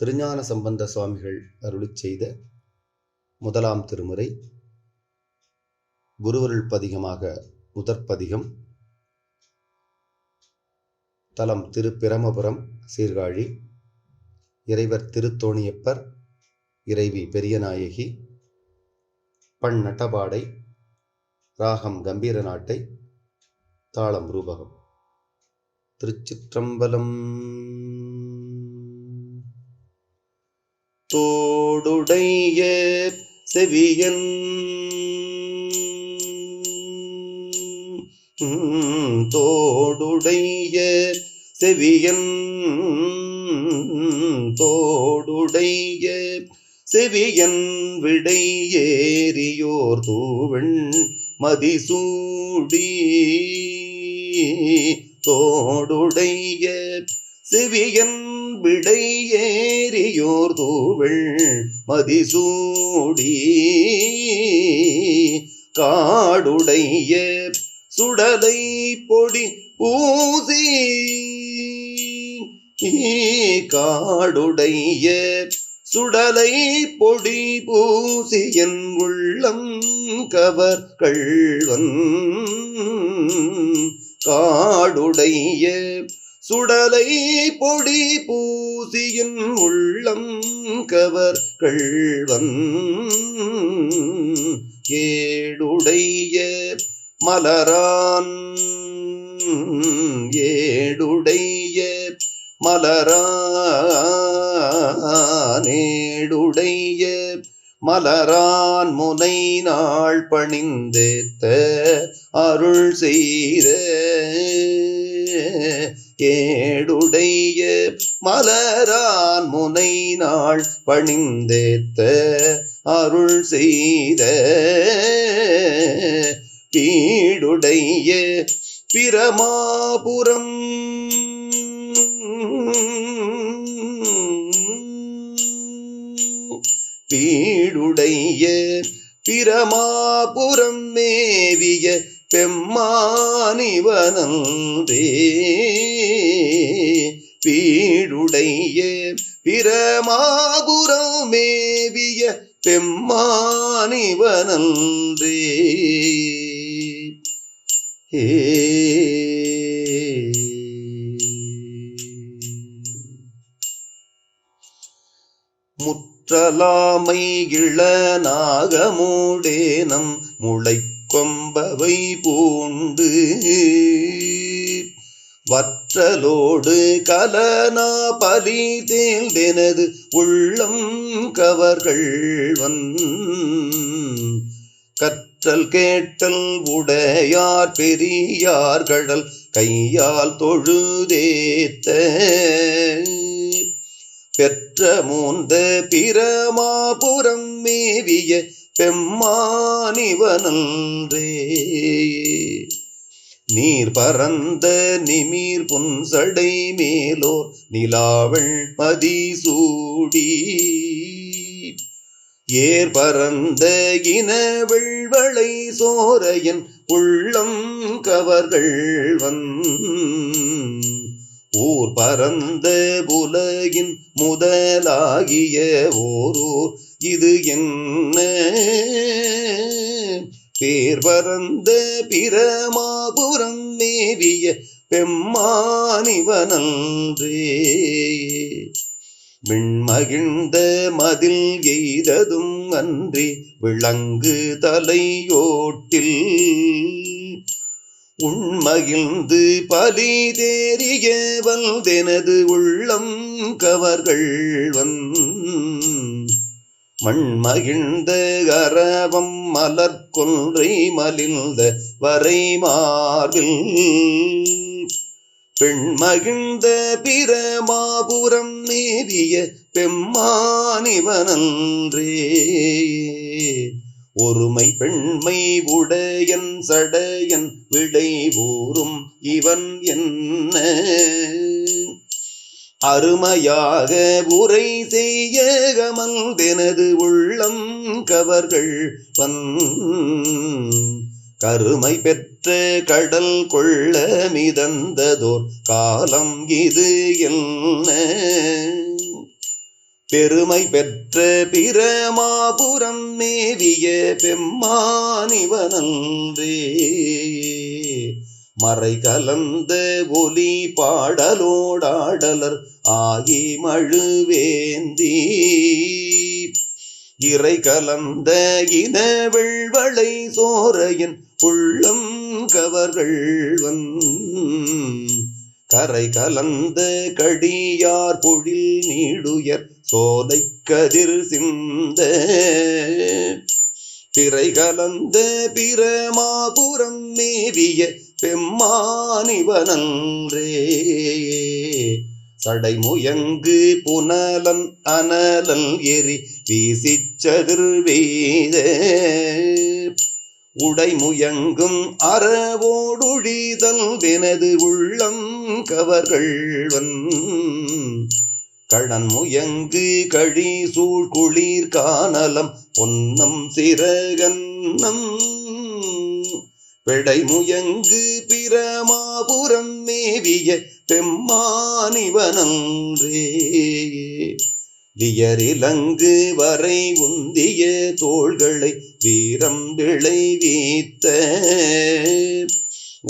திருஞான சம்பந்த சுவாமிகள் அருளி செய்த முதலாம் திருமுறை குருவருள் பதிகமாக முதற்பதிகம் தலம் திருப்பிரமபுரம் சீர்காழி இறைவர் திருத்தோணியப்பர் இறைவி பெரியநாயகி பண் நட்டபாடை ராகம் கம்பீர நாட்டை தாளம் ரூபகம். திருச்சிற்றம்பலம் தோடுடைய செவியன். தோடுடைய செவியன். தோடுடைய செவியன் விடை ஏறியோர் தூவன் மதிசூடி. தோடுடைய செவியன் விடை ஏறியோர் தூவள் மதிசூடி. காடுடைய சுடலை பொடி பூசி. காடுடைய சுடலை பொடி பூசி என் உள்ளம் கவர் கள்வன். காடுடைய சுடலை பொடி பூசியின் உள்ளம் கவர் கள்வன் ஏடுடைய மலரான் ஏடுடைய மலரானேடுடைய மலரான் முனை நாள் பணிந்தேத்த அருள் செய்த கேடுடைய மலரான் முனை நாள் பணிந்தேத்த அருள் செய்த பீடுடைய பிரமாபுரம். பீடுடைய பிரமாபுரம் மேவிய பெம்மானிவனந்தே. பிரமாபுரம் மேவிய பெம்மானிவனன்றே. ஏ முற்றலாமை இளநாகமூடேனம் முளைக்கொம்பவை பூண்டு. கற்றலோடு கலனா பலி தேழ்ந்தெனது உள்ளம் கவர்கள்வன் கற்றல் கேட்டல் உடையார் பெரியார் கடல் கையால் தொழுதேத்த. பெற்ற மூந்த பிரமாபுரம் மேவிய பெம்மானிவனன்றே நீர் பரந்த நிமீர் புன்சடை மேலோர் நிலாவள் மதிசூடி. ஏர் பரந்த இன வெள்வளை சோரையன் உள்ளம் கவர்கள்வன் ஊர் பரந்த புலகின் முதலாகிய ஓரூர் இது என்ன? பேர் பிரமாபுரம் மேவிய பெம்மானிவனன்றே விண்மகிழ்ந்த மதில் எய்ததும் அன்றி விளங்கு தலையோட்டில். உண்மகிழ்ந்து பலி தேறிய வந்தெனது உள்ளம் கவர்கள்வன் மண்மகிழ்ந்த கரவம் மலர் கொன்றை மலிந்த வரை மார்பில் பெண்மகிழ்ந்த பிரமாபுரம் மேவிய பெம்மானிவனன்றே. ஒருமை பெண்மை உடையன் சடையன் விடை ஊறும் இவன் என்ன? அருமையாக உரை செய்ய கமல்தெனது உள்ளம் கவர்கள் வன். கருமை பெற்ற கடல் கொள்ள மிதந்ததோர் காலம் இது என்ன? பெருமை பெற்ற பிரமாபுரம் மேவிய பெம்மானிவனன்றே மறை கலந்த ஒலி பாடலோடாடலர் ஆகி மழுவேந்தி. இறை கலந்த இன வெள்வளை சோரையன் உள்ளம் கவர்கள்வன் கரை கலந்த கடியார் பொழில் நீடுயர் சோலை கதிர் சிந்த. பிறை கலந்த பிரமாபுரம் மேவிய பெம்மானிவனன்றே. சடைமுயங்கு புனலன் அனலல் எரி வீசிச்சதிர் வெய்த உடைமுயங்கும் அறவோடுழிதல் வெனது உள்ளம் கவர்கள்வன். கடன் முயங்கு கழி சூழ் குளிர் காணலம் பொன்னம் சிறகன்னம். பெடை முயங்கு பிரமாபுரம் மேவிய பெம்மானிவனன்றே. வியரிலங்கு வரை உந்திய தோள்களை வீரம் விளைவித்த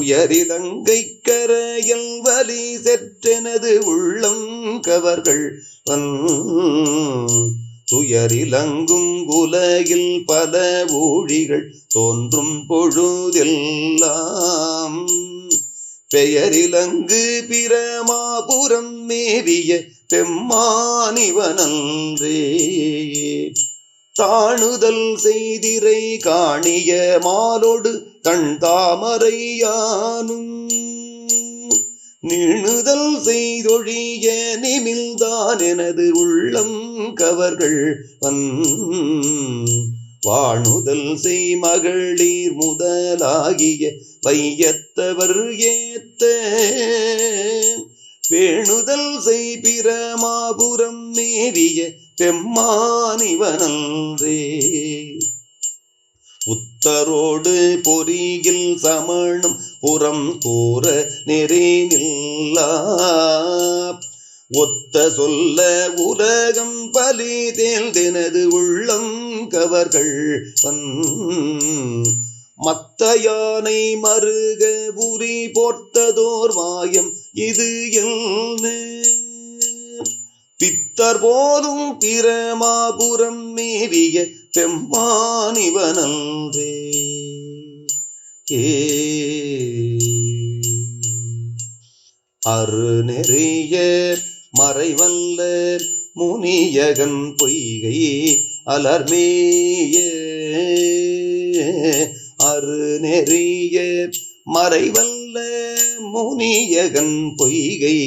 உயரிலங்கை கரையல் வலி செற்றெனது உள்ளம் கவர்கள் வன் துயரிலங்கும் உலகில் பல ஊழிகள் தோன்றும் பொழுதெல்லாம். பெயரிலங்கு பிரமாபுரம் மேவிய பெம்மானிவனன்றே. தாணுதல் செய்திரை காணிய மாலோடு தன் தாமரையானும் நிணுதல் செய்தொழிய நிமில்தான் எனது உள்ளம். கவர்கள் வன் வாணுதல் செய் மகளிர் முதலாகிய வையத்தவர் ஏத்த பேணுதல் செய் பிரமாபுரம் மேவிய பெம்மானிவனன்றே. புத்தரோடு பொறியில் சமணம் புறம் கூற நெறி நில்லா. ஒத்த சொல்ல உலகம் பலி தேழ்ந்தெனது உள்ளம் கவர்கள் மத்த யானை மருக புரி போர்த்ததோர் வாயம் இது என்ன பித்தர் போதும் பிரமாபுரம் மேவிய பெம்மானிவனன்றே. ஏ அரு மறைவல்ல முனியகன் பொய்கை அலர்மேய. அரு நெறிய மறைவல்ல முனியகன் பொய்கை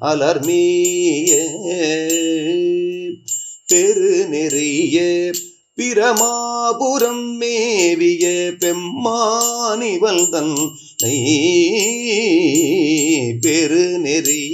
அலர்மேய. பெரு நெறிய பிரமாபுரம் மேவிய பெம்மானிவல்தன் பெரு நெறிய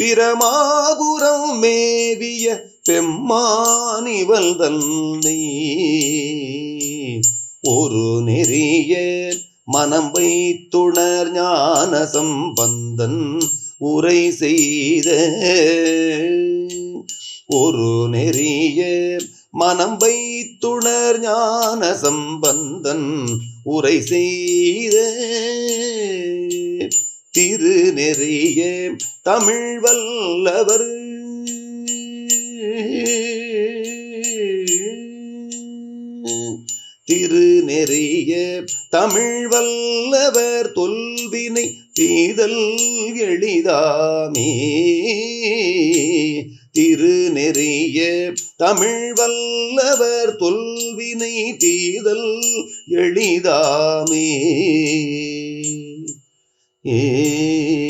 பிரமாபுரம் மேவிய பெம்மானிவல் தன்னை ஒரு நெறிய மனம் வைத்துணர் ஞான சம்பந்தன் உரை செய்த. ஒரு நெறிய மனம் வைத்துணர் ஞான சம்பந்தன் உரை செய்த. திருநெறிய தமிழ் வல்லவர். திரு நெறிய தமிழ் வல்லவர் தொல்வினை தீதல் எளிதாமே. திரு நெறிய தமிழ் வல்லவர் தொல்வினை தீதல் எளிதாமே. ஏ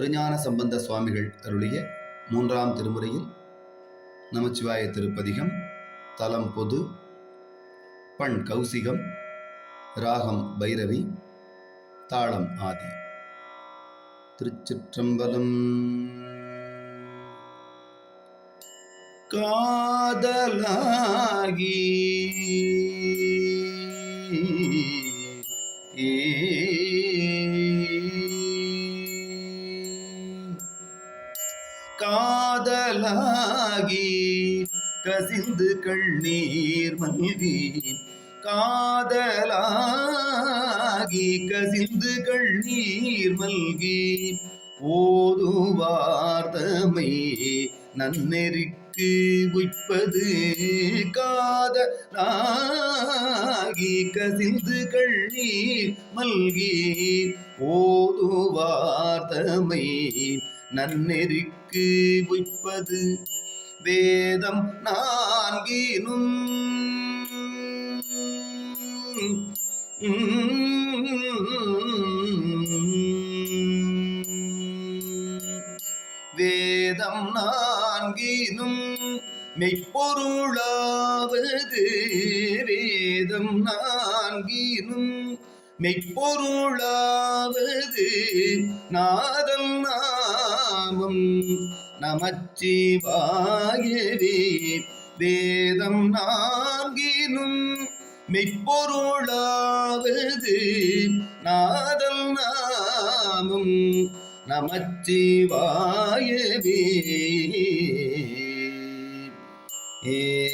திருஞான சம்பந்த சுவாமிகள் அருளிய மூன்றாம் திருமுறையில் நமச்சிவாய திருப்பதிகம் தலம் பொது பண் கௌசிகம் ராகம் பைரவி தாளம் ஆதி. திருச்சிற்றம்பலம் காதலாகி காதலாகி கசிந்து கண்ணீர் மல்கி காதலாகி கசிந்து கண்ணீர் மல்கி ஓதுவார்த்தமை நன்னெறிக்கு உய்ப்பது. காதலாகி கசிந்து கண்ணீர் மல்கி ஓதுவார்த்தமை நன்னெறிக்கு உய்ப்பது. வேதம் நான்கினும். வேதம் நான்கினும் மெய்ப்பொருளாவது. வேதம் நான்கினும் மெய்ப்பொருளாவது. நாதம் நான் நாமம் நமச்சிவாயவே. வேதம் நான்கினும் மெய்ப்பொருளாவது நாதல் நாமம் நமச்சிவாயவே. ஏ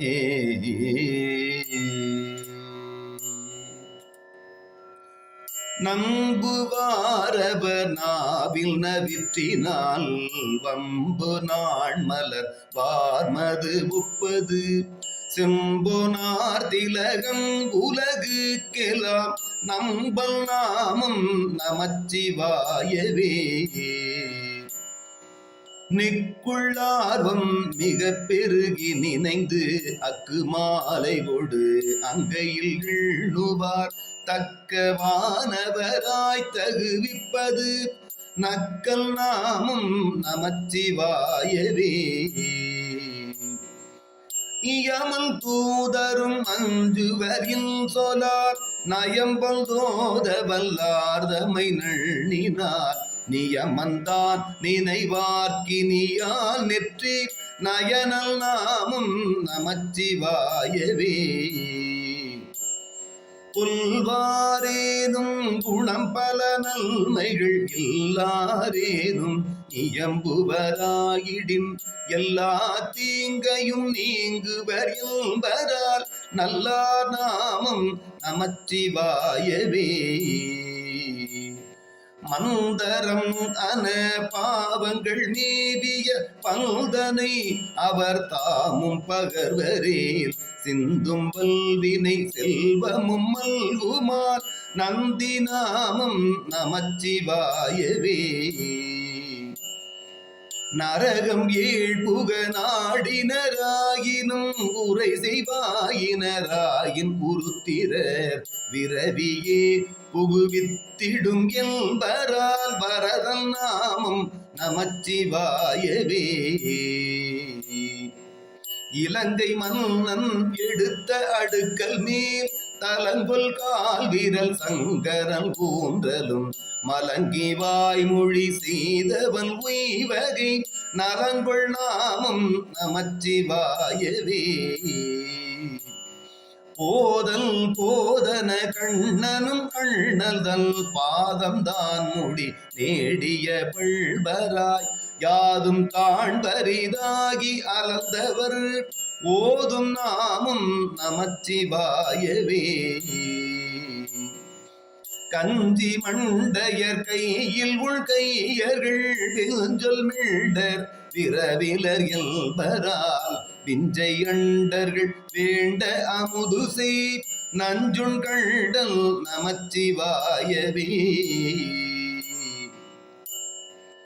ஏ நம்புவாரவர் நாவில் நவிற்றினால் வம்பு நாள் மலர் வார்மது உப்பது செம்பொனார் திலகம் உலகுக்கெல்லாம் நம்பல் நாமம் நமச்சிவாயவே. நிக்குள்ளார்வம் மிக பெருகி நினைந்து அக்கு மாலை கொடு. அங்கையில் இள்ளுவார் தக்கவானவராய் தகுவிப்பது. நக்கல் நாமும் நமச்சிவாயவே இயமன் தூதரும் அஞ்சுவரின் சொலார். நயம்பல் தோத வல்லார்தமை நள்ளினார். நியமந்தான் நினைவார்க்கினியால் நெற்றி நயனல் நாமும் நமச்சிவாயவே. புல்வாரேனும் குணம் பல நன்மைகள் இல்லாரேனும் இயம்புவராயிடின் எல்லா தீங்கையும் நீங்குவர் என்பதால் நல்லா நாமம் நமச்சிவாயவே. மந்தரம் அன பாவங்கள் நீவிய பங்கனை அவர் தாமும் பகர்வரேல் சிந்தும் வல்வினை செல்வமும் மல்குமார் நந்தி நாமம் நமச்சிவாயவே. நரகம் ஏழ் புக நாடினராயினும் உரை செய்வாயினராயின் உருத்திரர் விரவியே புகுவித்திடும் என்பரால் வரதன் நாமம் நமச்சிவாயவே. இலங்கை மன்னன் எடுத்த அடுக்கல் மேல் தலங்குல் கால் வீரல் சங்கரன் கூன்றலும் மலங்கி வாய்மொழி செய்தவன் உய்வகை நலங்கொள் நாமம் நமச்சிவாயவே போதல் போதன கண்ணனும் கண்ணல்தல் பாதம்தான் முடி நேடிய பள்பராய் யாதும் காண்பரிதாகி அலந்தவர் ஓதும் நாமும் நமச்சிவாயவே கஞ்சி மண்டையர் கையில் உள் கையர்கள் சொல் மிழ்டர் பிறவிலர் என்பரால் விஞ்சை அண்டர்கள் வேண்ட அமுது செய். நஞ்சுண் கண்டல் நமச்சிவாயவே.